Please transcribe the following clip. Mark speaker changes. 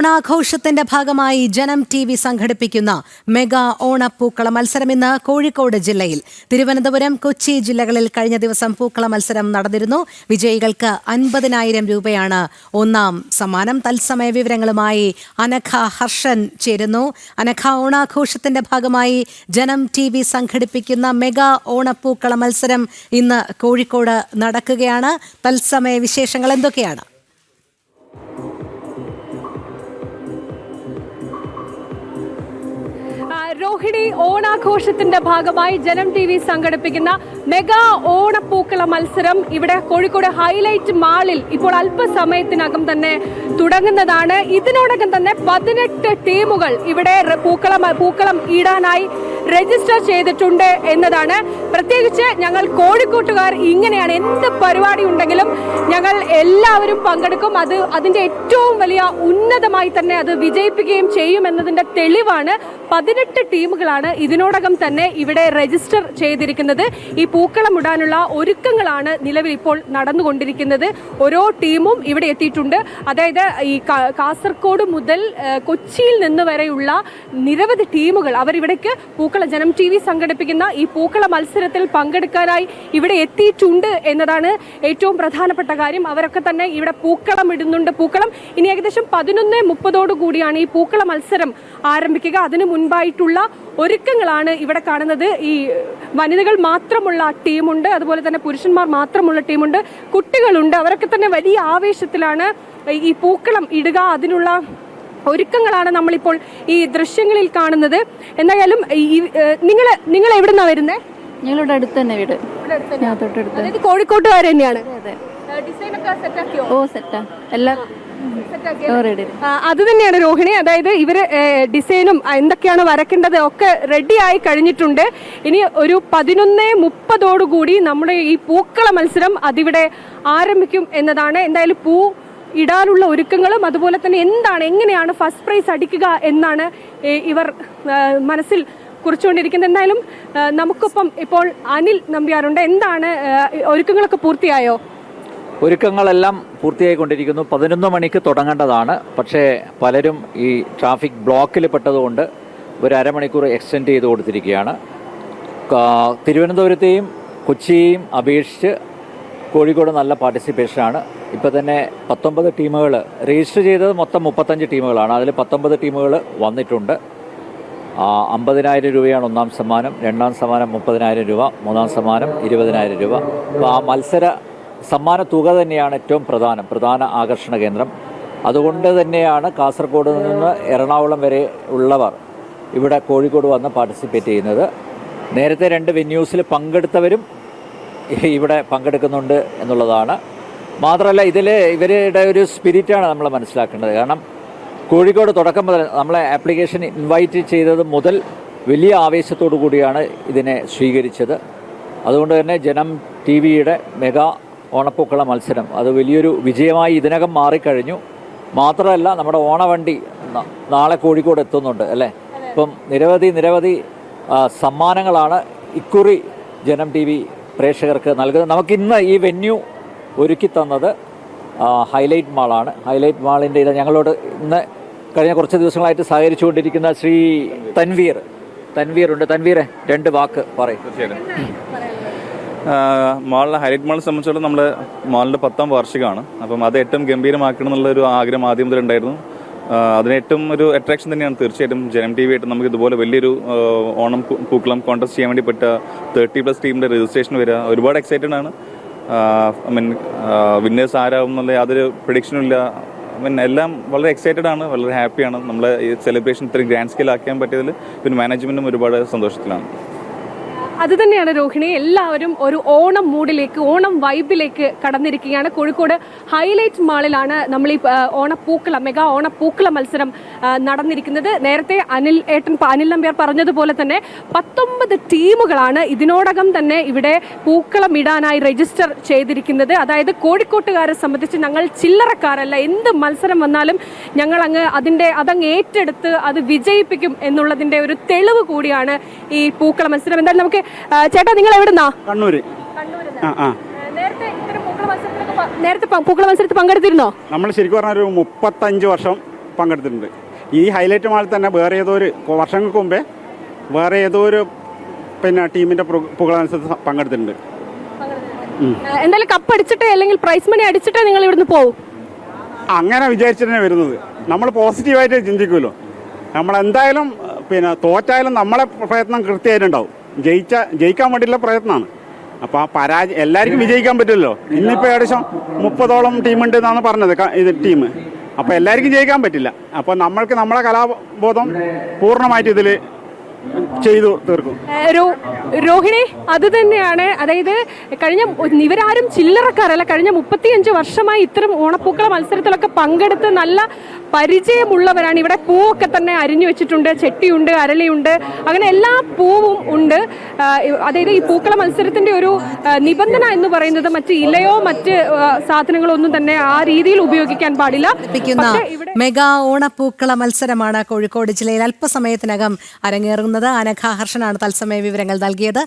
Speaker 1: ഓണാഘോഷത്തിന്റെ ഭാഗമായി Janam T V സംഘടിപ്പിക്കുന്ന mega ഓണപ്പൂക്കള മത്സരം ഇന്ന് കോഴിക്കോട് ജില്ലയിൽ. തിരുവനന്തപുരം കൊച്ചി ജില്ലകളിൽ കഴിഞ്ഞ ദിവസം പൂക്കള മത്സരം നടന്നിരുന്നു. വിജയികൾക്ക് അൻപതിനായിരം രൂപയാണ് ഒന്നാം സമ്മാനം. തത്സമയ വിവരങ്ങളുമായി അനഘ ഹർഷൻ ചേരുന്നു. അനഘ ഓണാഘോഷത്തിന്റെ ഭാഗമായി ജനം ടി വി സംഘടിപ്പിക്കുന്ന മെഗാ ഓണപ്പൂക്കള മത്സരം ഇന്ന് കോഴിക്കോട് നടക്കുകയാണ്. തത്സമയ വിശേഷങ്ങൾ എന്തൊക്കെയാണ്?
Speaker 2: ആ, ഓണാഘോഷത്തിന്റെ ഭാഗമായി ജനം ടി വി സംഘടിപ്പിക്കുന്ന മെഗാ ഓണപ്പൂക്കള മത്സരം ഇവിടെ കോഴിക്കോട് ഹൈലൈറ്റ് മാളിൽ ഇപ്പോൾ അല്പസമയത്തിനകം തന്നെ തുടങ്ങുന്നതാണ്. ഇതിനോടകം തന്നെ പതിനെട്ട് ടീമുകൾ ഇവിടെ പൂക്കളം പൂക്കളം ഇടാനായി രജിസ്റ്റർ ചെയ്തിട്ടുണ്ട് എന്നതാണ്. പ്രത്യേകിച്ച് ഞങ്ങൾ കോഴിക്കോട്ടുകാർ ഇങ്ങനെയാണ് എന്ത് പരിപാടി ഉണ്ടെങ്കിലും ഞങ്ങൾ എല്ലാവരും പങ്കെടുക്കും. അത് അതിന്റെ ഏറ്റവും വലിയ ഉന്നതമായി തന്നെ അത് വിജയിപ്പിക്കുകയും ചെയ്യും എന്നതിന്റെ തെളിവാണ് പതിനെട്ട് ടീമുകളാണ് ഇതിനോടകം തന്നെ ഇവിടെ രജിസ്റ്റർ ചെയ്തിരിക്കുന്നത്. ഈ പൂക്കളം ഇടാനുള്ള ഒരുക്കങ്ങളാണ് നിലവിൽ ഇപ്പോൾ നടന്നുകൊണ്ടിരിക്കുന്നത്. ഓരോ ടീമും ഇവിടെ എത്തിയിട്ടുണ്ട്. അതായത് ഈ കാസർഗോഡ് മുതൽ കൊച്ചിയിൽ നിന്ന് വരെയുള്ള നിരവധി ടീമുകൾ അവർ ഇവിടേക്ക് പൂക്കള ജനം ടി വി സംഘടിപ്പിക്കുന്ന ഈ പൂക്കള മത്സരത്തിൽ പങ്കെടുക്കാനായി ഇവിടെ എത്തിയിട്ടുണ്ട് എന്നതാണ് ഏറ്റവും പ്രധാനപ്പെട്ട കാര്യം. അവരൊക്കെ തന്നെ ഇവിടെ പൂക്കളം ഇടുന്നുണ്ട്. പൂക്കളം ഇനി ഏകദേശം പതിനൊന്ന് മുപ്പതോടു കൂടിയാണ് ഈ പൂക്കള മത്സരം ആരംഭിക്കുക. അതിനു മുൻപായിട്ടുള്ള ഒരുക്കങ്ങളാണ് ഇവിടെ കാണുന്നത്. ഈ വനിതകൾ മാത്രമുള്ള ടീമുണ്ട്. അതുപോലെ തന്നെ പുരുഷന്മാർ മാത്രമുള്ള ടീമുണ്ട്. കുട്ടികളുണ്ട്. അവരൊക്കെ തന്നെ വലിയ ആവേശത്തിലാണ് ഈ പൂക്കളം ഇടുക. അതിനുള്ള ഒരുക്കങ്ങളാണ് നമ്മളിപ്പോൾ ഈ ദൃശ്യങ്ങളിൽ കാണുന്നത്. എന്തായാലും നിങ്ങൾ നിങ്ങൾ എവിടെ നിന്നാണ് വരുന്നത്
Speaker 3: ഞങ്ങളുടെ അടുത്ത് തന്നെ വീട്. തൊട്ടടുത്ത്
Speaker 2: കോഴിക്കോട്ടുകാർ തന്നെയാണ്.
Speaker 3: ഓ സെറ്റാ എല്ലാം
Speaker 2: അത് തന്നെയാണ് രോഹിണി. അതായത് ഇവർ ഡിസൈനും എന്തൊക്കെയാണ് വരയ്ക്കേണ്ടത് ഒക്കെ റെഡി ആയി കഴിഞ്ഞിട്ടുണ്ട്. ഇനി ഒരു പതിനൊന്ന് മുപ്പതോടുകൂടി നമ്മുടെ ഈ പൂക്കള മത്സരം അതിവിടെ ആരംഭിക്കും എന്നതാണ്. എന്തായാലും പൂ ഇടാനുള്ള ഒരുക്കങ്ങളും അതുപോലെ തന്നെ എന്താണ് എങ്ങനെയാണ് ഫസ്റ്റ് പ്രൈസ് അടിക്കുക എന്നാണ് ഇവർ മനസ്സിൽ കുറിച്ചുകൊണ്ടിരിക്കുന്നത്. എന്തായാലും നമുക്കൊപ്പം ഇപ്പോൾ അനിൽ നമ്പ്യാറുണ്ട് എന്താണ് ഒരുക്കങ്ങളൊക്കെ പൂർത്തിയായോ?
Speaker 4: ഒരുക്കങ്ങളെല്ലാം പൂർത്തിയായിക്കൊണ്ടിരിക്കുന്നു. പതിനൊന്ന് മണിക്ക് തുടങ്ങേണ്ടതാണ്. പക്ഷേ പലരും ഈ ട്രാഫിക് ബ്ലോക്കിൽ പെട്ടതുകൊണ്ട് ഒരു അരമണിക്കൂർ എക്സ്റ്റെൻഡ് ചെയ്ത് കൊടുത്തിരിക്കുകയാണ്. തിരുവനന്തപുരത്തെയും കൊച്ചിയെയും അപേക്ഷിച്ച് കോഴിക്കോട് നല്ല പാർട്ടിസിപ്പേഷനാണ് ഇപ്പോൾ തന്നെ പത്തൊമ്പത് ടീമുകൾ രജിസ്റ്റർ ചെയ്തത് മൊത്തം മുപ്പത്തഞ്ച് ടീമുകളാണ്. അതിൽ പത്തൊമ്പത് ടീമുകൾ വന്നിട്ടുണ്ട്. അമ്പതിനായിരം രൂപയാണ് ഒന്നാം സമ്മാനം രണ്ടാം സമ്മാനം മുപ്പതിനായിരം രൂപ മൂന്നാം സമ്മാനം ഇരുപതിനായിരം രൂപ. അപ്പോൾ ആ മത്സര സമ്മാന തുക തന്നെയാണ് ഏറ്റവും പ്രധാനം പ്രധാന ആകർഷണ കേന്ദ്രം. അതുകൊണ്ട് തന്നെയാണ് കാസർഗോഡ് നിന്ന് എറണാകുളം വരെ ഉള്ളവർ ഇവിടെ കോഴിക്കോട് വന്ന് പാർട്ടിസിപ്പേറ്റ് ചെയ്യുന്നത്. നേരത്തെ രണ്ട് വെന്യൂസിൽ പങ്കെടുത്തവരും ഇവിടെ പങ്കെടുക്കുന്നുണ്ട് എന്നുള്ളതാണ് മാത്രമല്ല ഇതിൽ ഇവരുടെ ഒരു സ്പിരിറ്റാണ് നമ്മൾ മനസ്സിലാക്കേണ്ടത്. കാരണം കോഴിക്കോട് തുടക്കം മുതൽ നമ്മളെ ആപ്ലിക്കേഷൻ ഇൻവൈറ്റ് ചെയ്തത് മുതൽ വലിയ ആവേശത്തോടു കൂടിയാണ് ഇതിനെ സ്വീകരിച്ചത്. അതുകൊണ്ട് തന്നെ ജനം ടി വിയുടെ മെഗാ ഓണപ്പൂക്കള മത്സരം അത് വലിയൊരു വിജയമായി ഇതിനകം മാറിക്കഴിഞ്ഞു. മാത്രമല്ല നമ്മുടെ ഓണവണ്ടി നാളെ കോഴിക്കോട് എത്തുന്നുണ്ട് അല്ലേ? ഇപ്പം നിരവധി നിരവധി സമ്മാനങ്ങളാണ് ഇക്കുറി ജനം ടി വി പ്രേക്ഷകർക്ക് നൽകുന്നത്. നമുക്കിന്ന് ഈ വെന്യൂ ഒരുക്കി തന്നത് ഹൈലൈറ്റ് മാളാണ്. ഹൈലൈറ്റ് മാളിന്റെ ഇത് ഞങ്ങളോട് ഇന്ന് കഴിഞ്ഞ കുറച്ച് ദിവസങ്ങളായിട്ട് സഹകരിച്ചുകൊണ്ടിരിക്കുന്ന ശ്രീ തൻവീർ. തൻവീർ ഉണ്ട്. തൻവീറെ രണ്ട് വാക്ക് പറയും.
Speaker 5: മാളിലെ ഹൈലൈറ്റ് മാളിനെ സംബന്ധിച്ചിടത്തോളം നമ്മൾ മാളിന്റെ പത്താം വാർഷികമാണ്. അപ്പം അത് ഏറ്റവും ഗംഭീരമാക്കണം എന്നുള്ളൊരു ആഗ്രഹം ആദ്യം മുതൽ ഉണ്ടായിരുന്നു. അതിന് ഏറ്റവും ഒരു അട്രാക്ഷൻ തന്നെയാണ് തീർച്ചയായിട്ടും ജനം ടി വി ആയിട്ട് നമുക്ക് ഇതുപോലെ വലിയൊരു ഓണം പൂക്കളം കോൺടസ്റ്റ് ചെയ്യാൻ വേണ്ടി പറ്റുക. തേർട്ടി പ്ലസ് ടീമിന്റെ രജിസ്ട്രേഷൻ വരിക. ഒരുപാട് എക്സൈറ്റഡ് ആണ്. ഐ മീൻ വിന്നേഴ്സ് ആരാകും എന്നുള്ള യാതൊരു പ്രഡിക്ഷനും ഇല്ല. മീൻ എല്ലാം വളരെ എക്സൈറ്റഡ് ആണ് വളരെ ഹാപ്പിയാണ് നമ്മളെ ഈ സെലിബ്രേഷൻ ഇത്രയും ഗ്രാൻഡ് സ്കെയിൽ ആക്കാൻ പറ്റിയതിൽ പിന്നെ മാനേജ്മെന്റും ഒരുപാട് സന്തോഷത്തിലാണ്.
Speaker 2: അത് തന്നെയാണ് രോഹിണി എല്ലാവരും ഒരു ഓണം മൂഡിലേക്ക് ഓണം വൈബിലേക്ക് കടന്നിരിക്കുകയാണ്. കോഴിക്കോട് ഹൈലൈറ്റ് മാളിലാണ് നമ്മൾ ഈ ഓണപ്പൂക്കള മെഗാ ഓണപ്പൂക്കള മത്സരം നടന്നിരിക്കുന്നത്. നേരത്തെ അനിൽ ഏട്ടൻ അനിൽ നമ്പ്യാർ പറഞ്ഞതുപോലെ തന്നെ പത്തൊമ്പത് ടീമുകളാണ് ഇതിനോടകം തന്നെ ഇവിടെ പൂക്കളം ഇടാനായി രജിസ്റ്റർ ചെയ്തിരിക്കുന്നത്. അതായത് കോഴിക്കോട്ടുകാരെ സംബന്ധിച്ച് ഞങ്ങൾ ചില്ലറക്കാരല്ല. എന്ത് മത്സരം വന്നാലും ഞങ്ങൾ അങ്ങ് അതിന്റെ അതങ്ങ് ഏറ്റെടുത്ത് അത് വിജയിപ്പിക്കും എന്നുള്ളതിന്റെ ഒരു തെളിവ് കൂടിയാണ് ഈ പൂക്കള മത്സരം. എന്തായാലും നമുക്ക് ചേട്ടാ നിങ്ങൾ എവിടുന്നാ?
Speaker 6: കണ്ണൂര്.
Speaker 2: നേരത്തെ പൂക്കള മത്സരത്തിൽ പങ്കെടുത്തിരുന്നോ?
Speaker 6: നമ്മൾ ശരിക്കും പറഞ്ഞ ഒരു മുപ്പത്തഞ്ച് വർഷം പങ്കെടുത്തിട്ടുണ്ട്. ഈ ഹൈലൈറ്റ് മാളിൽ തന്നെ വേറെ ഏതോ ഒരു വർഷങ്ങൾക്ക് മുമ്പേ വേറെ ഏതോ ഒരു പിന്നെ ടീമിന്റെ പൂക്കള മത്സരത്തിൽ
Speaker 2: പങ്കെടുത്തിട്ടുണ്ട്. എന്തായാലും കപ്പ് അടിച്ചിട്ടേ അല്ലെങ്കിൽ പ്രൈസ് മണി അടിച്ചിട്ടേ നിങ്ങൾ ഇവിടുന്ന് പോകും
Speaker 6: അങ്ങനെ വിചാരിച്ചിട്ടാണ് വരുന്നത്. നമ്മൾ പോസിറ്റീവായിട്ട് ചിന്തിക്കുമല്ലോ. നമ്മളെന്തായാലും എന്തായാലും പിന്നെ തോറ്റായാലും നമ്മളെ പ്രയത്നം കൃത്യമായിട്ടുണ്ടാവും. ജയിച്ച ജയിക്കാൻ വേണ്ടിയുള്ള പ്രയത്നമാണ്. അപ്പോൾ ആ പരാജയം എല്ലാവർക്കും വിജയിക്കാൻ പറ്റില്ലല്ലോ. ഇന്നിപ്പോൾ ഏകദേശം മുപ്പതോളം ടീമുണ്ട് എന്നാണ് പറഞ്ഞത് ഇത് ടീം. അപ്പോൾ എല്ലാവർക്കും ജയിക്കാൻ പറ്റില്ല. അപ്പോൾ നമ്മൾക്ക് നമ്മളെ കലാബോധം പൂർണമായിട്ട് ഇതിൽ ചെയ്തു തീർക്കും.
Speaker 2: രോഹിണി അത് തന്നെയാണ്. അതായത് കഴിഞ്ഞ ഇവരാരും ചില്ലറക്കാരല്ല. കഴിഞ്ഞ മുപ്പത്തിയഞ്ച് വർഷമായി ഇത്തരം ഓണപ്പൂക്കള മത്സരത്തിലൊക്കെ പങ്കെടുത്ത് നല്ല പരിചയമുള്ളവരാണ്. ഇവിടെ പൂവൊക്കെ തന്നെ അരിഞ്ഞു വെച്ചിട്ടുണ്ട്. ചെട്ടിയുണ്ട് അരളിയുണ്ട്. അങ്ങനെ എല്ലാ പൂവും ഉണ്ട്. അതായത് ഈ പൂക്കള മത്സരത്തിന്റെ ഒരു നിബന്ധന എന്ന് പറയുന്നത് മറ്റ് ഇലയോ മറ്റ് സാധനങ്ങളോ ഒന്നും തന്നെ ആ രീതിയിൽ ഉപയോഗിക്കാൻ പാടില്ല.
Speaker 1: മെഗാ ഓണപ്പൂക്കള മത്സരമാണ് കോഴിക്കോട് ജില്ലയിൽ അല്പസമയത്തിനകം അരങ്ങേറുന്നത്. അനഘ ഹർഷനാണ് തത്സമയ വിവരങ്ങൾ നൽകിയത്.